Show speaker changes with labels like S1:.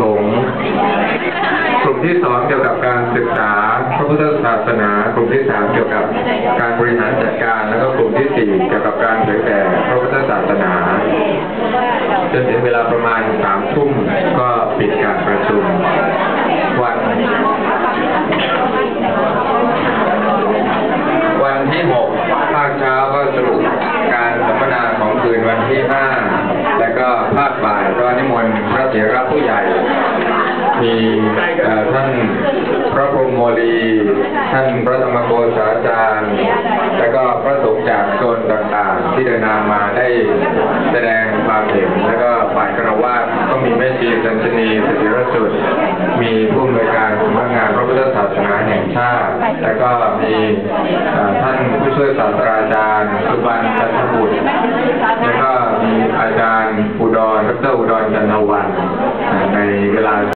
S1: สงฆ์กลุ่มที่สองเกี่ยวกับการศึกษาพระพุทธศาสนากลุ่มที่สามเกี่ยวกับการบริหารจัดการ แล้วก็กลุ่มที่สี่เกี่ยวกับการเผยแผ่พระพุทธศาสนาจนถึงเวลาประมาณสามทุ่มก็ปิดการประชุม วัน วันที่หกภาคเช้าก็สรุปการสัมมนาของคืนวันที่ห้าแล้วก็ภาคบ่ายก็นิมนต์พระเถระ ผู้ใหญ่ มีท่านพระพรหมโมลีท่านพระธรรมโกษาจารย์ แล้วก็พระสงฆ์จากโซนต่างๆ ที่เดินทางมาได้แสดงความเห็น แล้วก็ฝ่ายคารวะก็มีแม่ชีสัญชนีสถิรสุดมีผู้อำนวยการสำนักงานพระพุทธศาสนาแห่งชาติ แล้วก็มีท่านผู้ช่วยศาสตราจารย์ สุบันจันทบุตร แล้วก็มีอาจารย์อุดรดรอุดรจันทวัน